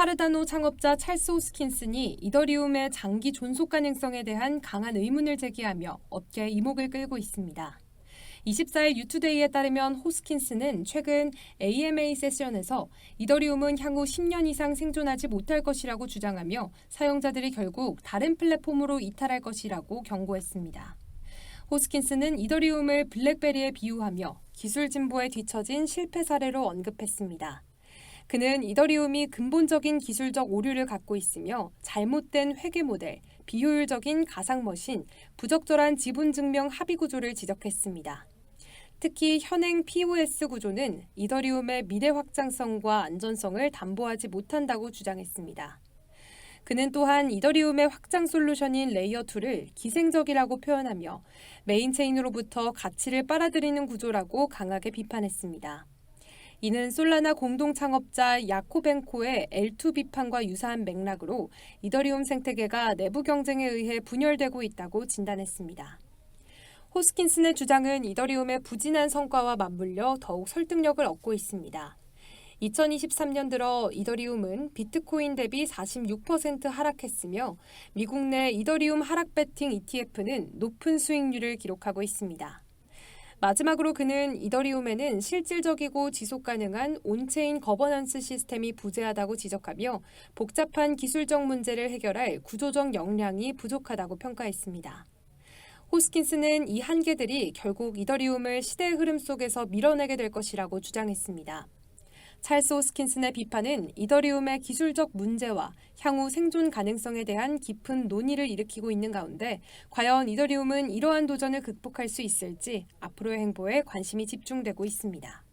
카르다노 창업자 찰스 호스킨슨이 이더리움의 장기 존속 가능성에 대한 강한 의문을 제기하며 업계 이목을 끌고 있습니다. 24일 유투데이에 따르면 호스킨슨은 최근 AMA 세션에서 이더리움은 향후 10년 이상 생존하지 못할 것이라고 주장하며 사용자들이 결국 다른 플랫폼으로 이탈할 것이라고 경고했습니다. 호스킨슨은 이더리움을 블랙베리에 비유하며 기술 진보에 뒤처진 실패 사례로 언급했습니다. 그는 이더리움이 근본적인 기술적 오류를 갖고 있으며 잘못된 회계 모델, 비효율적인 가상 머신, 부적절한 지분 증명 합의 구조를 지적했습니다. 특히 현행 POS 구조는 이더리움의 미래 확장성과 안전성을 담보하지 못한다고 주장했습니다. 그는 또한 이더리움의 확장 솔루션인 레이어 2를 기생적이라고 표현하며 메인 체인으로부터 가치를 빨아들이는 구조라고 강하게 비판했습니다. 이는 솔라나 공동 창업자 야코벤코의 L2 비판과 유사한 맥락으로 이더리움 생태계가 내부 경쟁에 의해 분열되고 있다고 진단했습니다. 호스킨슨의 주장은 이더리움의 부진한 성과와 맞물려 더욱 설득력을 얻고 있습니다. 2023년 들어 이더리움은 비트코인 대비 46% 하락했으며 미국 내 이더리움 하락 베팅 ETF는 높은 수익률을 기록하고 있습니다. 마지막으로 그는 이더리움에는 실질적이고 지속 가능한 온체인 거버넌스 시스템이 부재하다고 지적하며 복잡한 기술적 문제를 해결할 구조적 역량이 부족하다고 평가했습니다. 호스킨스는 이 한계들이 결국 이더리움을 시대의 흐름 속에서 밀어내게 될 것이라고 주장했습니다. 찰스 호스킨슨의 비판은 이더리움의 기술적 문제와 향후 생존 가능성에 대한 깊은 논의를 일으키고 있는 가운데 과연 이더리움은 이러한 도전을 극복할 수 있을지 앞으로의 행보에 관심이 집중되고 있습니다.